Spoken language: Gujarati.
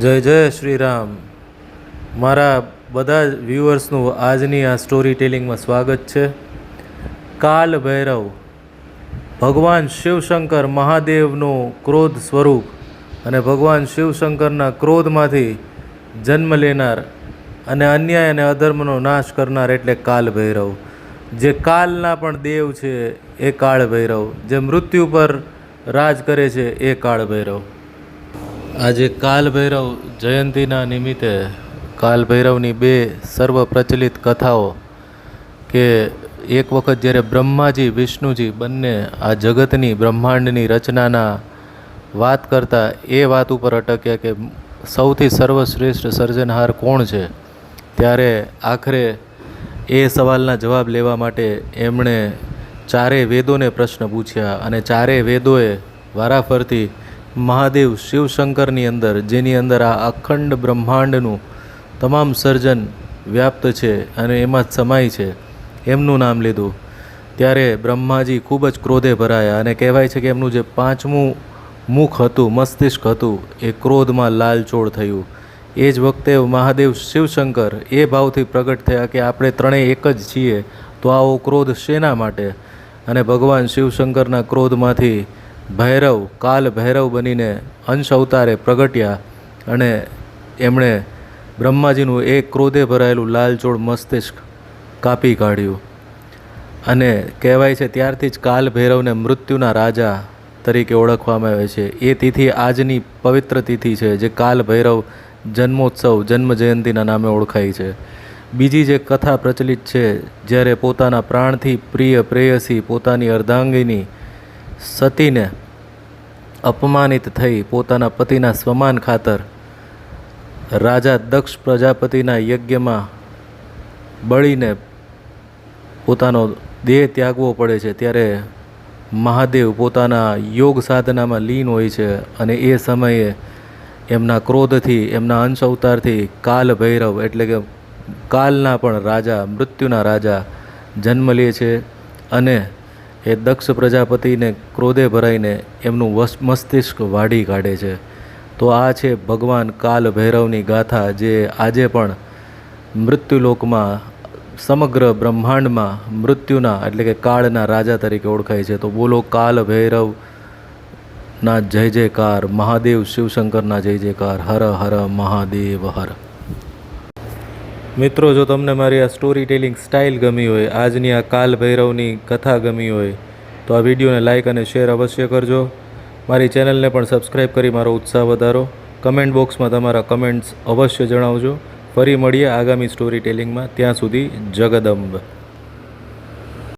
જય જય શ્રી રામ મારા બધા જ વ્યૂઅર્સનું આજની આ સ્ટોરી ટેલિંગમાં સ્વાગત છે. કાલ ભૈરવ, ભગવાન શિવશંકર મહાદેવનું ક્રોધ સ્વરૂપ અને ભગવાન શિવશંકરના ક્રોધમાંથી જન્મ લેનાર અને અન્યાય અને અધર્મનો નાશ કરનાર એટલે કાલ ભૈરવ. જે કાલના પણ દેવ છે એ કાળ ભૈરવ. જે મૃત્યુ પર રાજ કરે છે એ કાળ ભૈરવ. આજે કાલ ભૈરવ જયંતીના નિમિત્તે કાલ ભૈરવની બે સર્વ પ્રચલિત કથાઓ કે એક વખત જ્યારે બ્રહ્માજી, વિષ્ણુજી બંને આ જગતની બ્રહ્માંડની રચનાના વાત કરતા, એ વાત ઉપર અટક્યા કે સૌથી સર્વશ્રેષ્ઠ સર્જનહાર કોણ છે? ત્યારે આખરે એ સવાલના જવાબ લેવા માટે એમણે ચારે વેદોને પ્રશ્ન પૂછ્યા અને ચારેય વેદોએ વારાફરતી મહાદેવ શિવશંકરની અંદર, જેની અંદર આ અખંડ બ્રહ્માંડનું તમામ સર્જન વ્યાપ્ત છે અને એમાં જ સમાય છે. એમનું નામ લીધું. ત્યારે બ્રહ્માજી ખૂબ જ ક્રોધે ભરાયા અને કહેવાય છે કે એમનું જે પાંચમું મુખ હતું, મસ્તિષ્ક હતું, એ ક્રોધમાં લાલચોળ થયું. એ જ વખતે મહાદેવ શિવશંકર એ ભાવથી પ્રગટ થયા કે આપણે ત્રણેય એક જ છીએ, તો આવો ક્રોધ શેના માટે? અને ભગવાન શિવશંકરના ક્રોધમાંથી ભૈરવ, કાલ ભૈરવ બનીને અંશ અવતારે પ્રગટ્યા અને એમણે બ્રહ્માજીનું એક ક્રોધે ભરાયેલું લાલચોળ મસ્તિષ્ક કાપી કાઢ્યું. અને કહેવાય છે ત્યારથી જ કાલ ભૈરવને મૃત્યુના રાજા તરીકે ઓળખવામાં આવે છે. એ તિથિ આજની પવિત્ર તિથિ છે જે કાલ ભૈરવ જન્મોત્સવ, જન્મ જયંતિના નામે ઓળખાય છે. બીજી જે કથા પ્રચલિત છે, જ્યારે પોતાના પ્રાણથી પ્રિય પ્રેયસી, પોતાની અર્ધાંગીની સતીને અપમાનિત થઈ પોતાના પતિના સ્વમાન ખાતર રાજા દક્ષ પ્રજાપતિના યજ્ઞમાં બળીને પોતાનો દેહ ત્યાગવો પડે છે. ત્યારે મહાદેવ પોતાના યોગ સાધનામાં લીન હોય છે અને એ સમયે એમના ક્રોધથી, એમના અંશ અવતારથી કાલ ભૈરવ એટલે કે કાલના પણ રાજા, મૃત્યુના રાજા જન્મ લે છે અને એ દક્ષ પ્રજાપતિને ક્રોધે ભરાઈને એમનું વસ, મસ્તિષ્ક વાઢી કાઢે છે. તો આ છે ભગવાન કાલ ભૈરવની ગાથા, જે આજે પણ મૃત્યુલોકમાં, સમગ્ર બ્રહ્માંડમાં મૃત્યુના, એટલે કે કાળના રાજા તરીકે ઓળખાય છે. તો બોલો કાલ ભૈરવ ના જય જયકાર, મહાદેવ શિવશંકરના જય જયકાર, હર હર મહાદેવ હર. મિત્રો, જો તમને મારી આ સ્ટોરી ટેલિંગ સ્ટાઇલ ગમી હોય, આજની આ કાલ ભૈરવની કથા ગમી હોય, તો આ વિડીયોને લાઇક અને શેર અવશ્ય કરજો. મારી ચેનલને પણ સબસ્ક્રાઈબ કરી મારો ઉત્સાહ વધારો. કમેન્ટ બોક્સમાં તમારા કમેન્ટ્સ અવશ્ય જણાવજો. ફરી મળીએ આગામી સ્ટોરી ટેલિંગમાં ત્યાં સુધી જગદંબ.